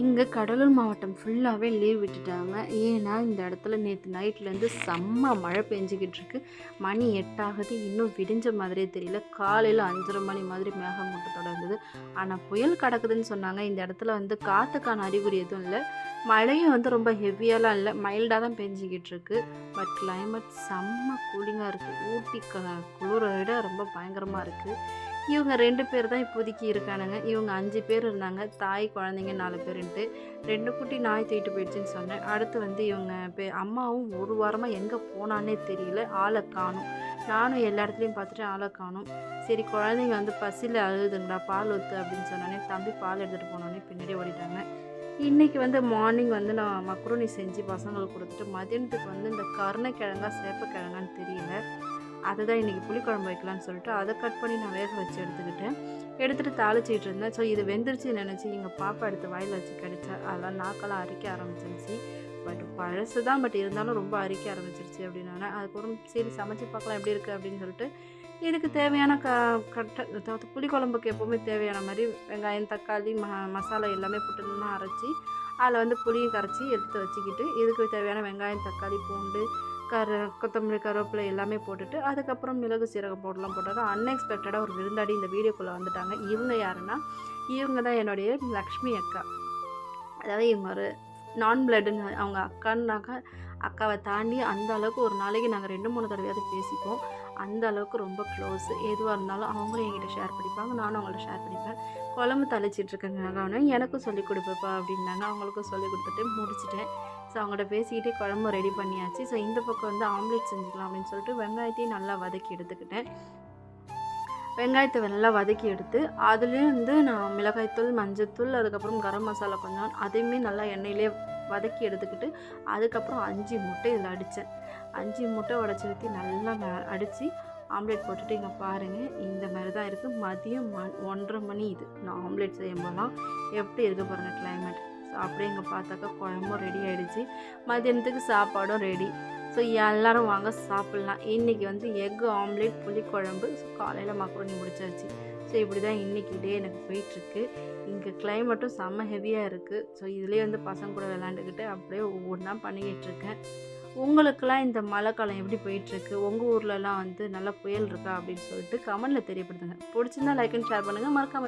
இங்கே கடலூர் மாவட்டம் ஃபுல்லாகவே லீவ் விட்டுட்டாங்க. ஏன்னா இந்த இடத்துல நேற்று நைட்லேருந்து செம்ம மழை பெஞ்சிக்கிட்டு இருக்கு. மணி எட்டாகுது. இன்னும் விடிஞ்ச மாதிரியே தெரியல. காலையில் அஞ்சரை மணி மாதிரி மேகமூட்டத்தோட இருந்தது ஆனால் புயல் கிடக்குதுன்னு சொன்னாங்க. இந்த இடத்துல வந்து காற்றுக்கான அறிகுறி எதுவும் இல்லை. மழையும் வந்து ரொம்ப ஹெவியாலாம் இல்லை. மைல்டாக தான் பெஞ்சிக்கிட்டு இருக்கு. பட் கிளைமேட் செம்ம கூலிங்காக இருக்குது ஊட்டி க குளிரை விட ரொம்ப பயங்கரமாக இருக்குது இவங்க ரெண்டு பேர் தான் இப்போதைக்கு இருக்கானுங்க. இவங்க அஞ்சு பேர் இருந்தாங்க. தாய் குழந்தைங்க நாலு பேருன்ட்டு ரெண்டு குட்டி நாய் தூக்கிட்டு போயிடுச்சுன்னு சொன்னேன். அடுத்து வந்து இவங்க பே அம்மாவும் ஒரு வாரமாக எங்கே போனான்னே தெரியல. ஆளை காணும். நானும் எல்லா இடத்துலையும் பார்த்துட்டு ஆளை காணும். சரி குழந்தைங்க வந்து பசியில் அழுதுங்களா? பால் ஊற்று அப்படின்னு சொன்னோடனே தம்பி பால் எடுத்துகிட்டு போனோடனே பின்னாடி ஓடிட்டாங்க. இன்றைக்கி வந்து மார்னிங் வந்து நான் மக்ரோனி செஞ்சு பசங்களுக்கு கொடுத்துட்டு மதியானத்துக்கு வந்து இந்த கருணைக்கிழங்கா சேப்பக்கிழங்கான்னு தெரியல. அதை தான் இன்றைக்கி புளிக்குழம்பு வைக்கலான்னு சொல்லிட்டு அதை கட் பண்ணி நான் வேக வச்சு எடுத்துக்கிட்டேன். எடுத்துகிட்டு தாளிச்சிட்டு இருந்தேன். ஸோ இது வெந்துருச்சு நினச்சி எங்கள் பாப்பா எடுத்து வாயில் வச்சு கிடைச்சா அதெல்லாம் நாக்கெல்லாம் அரிக்க ஆரம்பிச்சிருச்சு. பட் பழசு தான் பட் இருந்தாலும் ரொம்ப அரிக்க ஆரம்பிச்சிருச்சு அப்படின்னா அதுக்கப்புறம் சரி சமைச்சு பார்க்கலாம் எப்படி இருக்குது அப்படின்னு சொல்லிட்டு இதுக்கு தேவையான க கட்ட புளிக்குழம்புக்கு எப்போவுமே தேவையான மாதிரி வெங்காயம் தக்காளி ம மசாலா எல்லாமே போட்டு அரைச்சி அதில் வந்து புளியும் கரைச்சி எடுத்து வச்சுக்கிட்டு இதுக்கு தேவையான வெங்காயம் தக்காளி பூண்டு கரு கொத்தமல்லி கருவேப்பிலை எல்லாமே போட்டுட்டு அதுக்கப்புறம் மிளகு சீரகம் போடலாம் போட்டது அன்எக்ஸ்பெக்டடாக ஒரு விருந்தாடி இந்த வீடியோக்குள்ளே வந்துட்டாங்க. இவங்க யாருன்னா இவங்க தான் என்னுடைய லக்ஷ்மி அக்கா. அதாவது இவங்க ஒரு நான் பிளட்டுன்னு அவங்க அக்கான்னாக்கா அக்காவை தாண்டி அந்த அளவுக்கு ஒரு நாளைக்கு நாங்கள் ரெண்டு மூணு தடவையாவது பேசிப்போம். அந்த அளவுக்கு ரொம்ப க்ளோஸ் எதுவாக இருந்தாலும் அவங்களும் என்கிட்ட ஷேர் பண்ணிப்பாங்க. நானும் அவங்கள்ட்ட ஷேர் பண்ணிப்பேன். குழம்பு தளிச்சிட்டு இருக்கேங்க எனக்கும் சொல்லிக் கொடுப்பேப்பா அப்படின்னாங்க. அவங்களுக்கும் சொல்லிக் கொடுத்துட்டு முடிச்சிட்டேன். ஸோ அவங்கள்ட்ட பேசிக்கிட்டே குழம்பு ரெடி பண்ணியாச்சு. ஸோ இந்த பக்கம் வந்து ஆம்லேட் செஞ்சுக்கலாம் அப்படின்னு சொல்லிட்டு வெங்காயத்தையும் நல்லா வதக்கி எடுத்துக்கிட்டேன். வெங்காயத்தை நல்லா வதக்கி எடுத்து அதுலேயும் வந்து நான் மிளகாய்த்தூள் மஞ்சத்தூள் அதுக்கப்புறம் கரம் மசாலா கொஞ்சம் அதையுமே நல்லா எண்ணெயிலே வதக்கி எடுத்துக்கிட்டு அதுக்கப்புறம் அஞ்சு முட்டை இதில் அடித்தேன். அஞ்சு முட்டை உடச்சி ஊற்றி நல்லா அடித்து ஆம்லேட் போட்டுட்டு இங்கே பாருங்கள் இந்த மாதிரி தான் இருக்குது மதியம் ம ஒன்றரை மணி இது. நான் ஆம்லேட் செய்யும் போதெல்லாம் எப்படி இருக்குது பாருங்கள் கிளைமேட் ஸோ அப்படியே இங்கே பார்த்தாக்கா குழம்பும் ரெடி ஆகிடுச்சு மதியானத்துக்கு சாப்பாடும் ரெடி ஸோ எல்லோரும் வாங்க சாப்பிட்லாம். இன்றைக்கி வந்து எக் ஆம்லேட் புளிக்குழம்பு. ஸோ காலையில் மக்ரோனி முடிச்சாச்சு. ஸோ இப்படி தான் இன்றைக்கி டே எனக்கு போயிட்டுருக்கு. இங்கே கிளைமேட்டும் செம்ம ஹெவியாக இருக்குது ஸோ இதுலேயே வந்து பசங்க கூட விளாண்டுக்கிட்டு அப்படியே ஒவ்வொன்றா பண்ணிக்கிட்டு இருக்கேன். உங்களுக்கெல்லாம் இந்த மழை காலம் எப்படி போயிட்டுருக்கு? உங்கள் ஊர்லலாம் வந்து நல்லா புயல் இருக்கா அப்படின்னு சொல்லிட்டு கமெண்டில் தெரியப்படுத்துங்க. பிடிச்சிருந்தா லைக் அண்ட் ஷேர் பண்ணுங்கள் மறக்காம